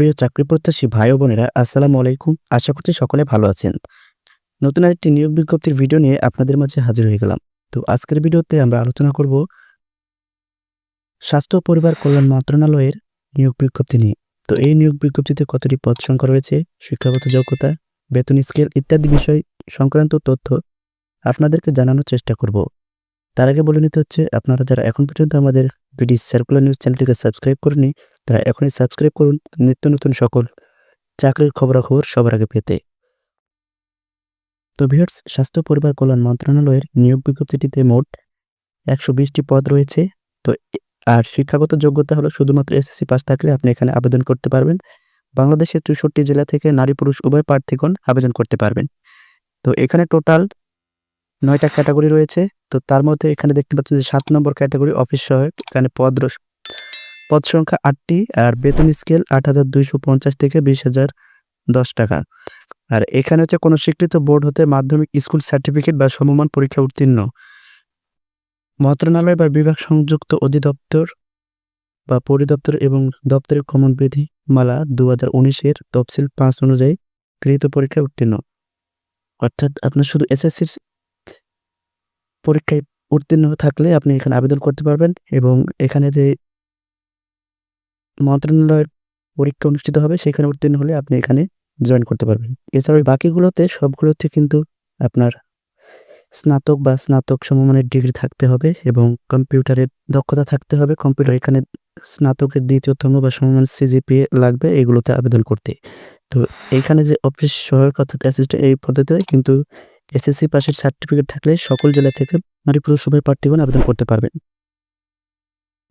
প্রিয় চাকরি প্রত্যাশী ভাই বোনেরা, আসসালামু আলাইকুম। আশা করছি সকলে ভালো আছেন। নতুন একটি নিয়োগ বিজ্ঞপ্তির ভিডিও নিয়ে আপনাদের মাঝে হাজির হয়ে গেলাম। তো আজকের ভিডিওতে আমরা আলোচনা করব স্বাস্থ্য পরিবার কল্যাণ মন্ত্রণালয়ের নিয়োগ বিজ্ঞপ্তি নিয়ে। তো এই নিয়োগ বিজ্ঞপ্তিতে কতটি পদ সংখ্যা রয়েছে, শিক্ষাগত যোগ্যতা, বেতন স্কেল ইত্যাদি বিষয় সংক্রান্ত তথ্য আপনাদেরকে জানানোর চেষ্টা করব। তার আগে বলে নিতে হচ্ছে, আপনারা যারা এখন পর্যন্ত আমাদের বিডি সার্কুলার নিউজ চ্যানেলটিকে সাবস্ক্রাইব করেনি তারা এখনই সাবস্ক্রাইব করুন। নিত্য নতুন সকল চাকরির খবরাখবর সবার আগে পেতে। তো ভিউয়ার্স স্বাস্থ্য, পরিবার, কল্যাণ মন্ত্রণালয়ের নিয়োগ বিজ্ঞপ্তিটিতে মোট একশো বিশটি পদ রয়েছে। তো আর শিক্ষাগত যোগ্যতা হলো শুধুমাত্র এসএসসি পাস থাকলে আপনি এখানে আবেদন করতে পারবেন। বাংলাদেশের চৌষট্টি জেলা থেকে নারী পুরুষ উভয় প্রার্থীগণ আবেদন করতে পারবেন। তো এখানে টোটাল নয়টা ক্যাটাগরি রয়েছে। তো তার মধ্যে এখানে দেখতে পাচ্ছেন যে সাত নম্বর ক্যাটাগরি অফিস সহায়ক এখানে পদ পদ সংখ্যা আটটি আর বেতন স্কেল আট হাজার দুইশো পঞ্চাশ থেকে বিশ হাজার দশ টাকা। আর এখানে হচ্ছে কোনো স্বীকৃত বোর্ড হতে মাধ্যমিক স্কুল সার্টিফিকেট বা সমমান পরীক্ষা উত্তীর্ণ। মন্ত্রণালয় বা বিভাগ সংযুক্ত অধিদপ্তর বা পরিদপ্তর এবং দপ্তরের কমন বিধি মালা দু হাজার উনিশের তফসিল পাঁচ অনুযায়ী গৃহীত পরীক্ষায় উত্তীর্ণ। অর্থাৎ আপনার শুধু এসএসসির পরীক্ষায় উত্তীর্ণ থাকলে আপনি এখানে আবেদন করতে পারবেন এবং এখানে যে মন্ত্রণালয়ের পরীক্ষা অনুষ্ঠিত হবে, সেখানে উত্তীর্ণ হলে আপনি এখানে জয়েন করতে পারবেন। এছাড়াও বাকিগুলোতে সবগুলোতে কিন্তু আপনার স্নাতক বা স্নাতক সমমানের ডিগ্রি থাকতে হবে এবং কম্পিউটারের দক্ষতা থাকতে হবে। কম্পিউটার এখানে স্নাতকের দ্বিতীয়তম বা সমমান সিজিপিএ লাগবে, এগুলোতে আবেদন করতে। তো এইখানে যে অফিস সহায়ক অর্থাৎ অ্যাসিস্ট্যান্ট এই পদ্ধতিতে কিন্তু এসএসসি পাশের সার্টিফিকেট থাকলে সকল জেলা থেকে নারী পুরুষ উভয় প্রার্থীগণ আবেদন করতে পারবেন।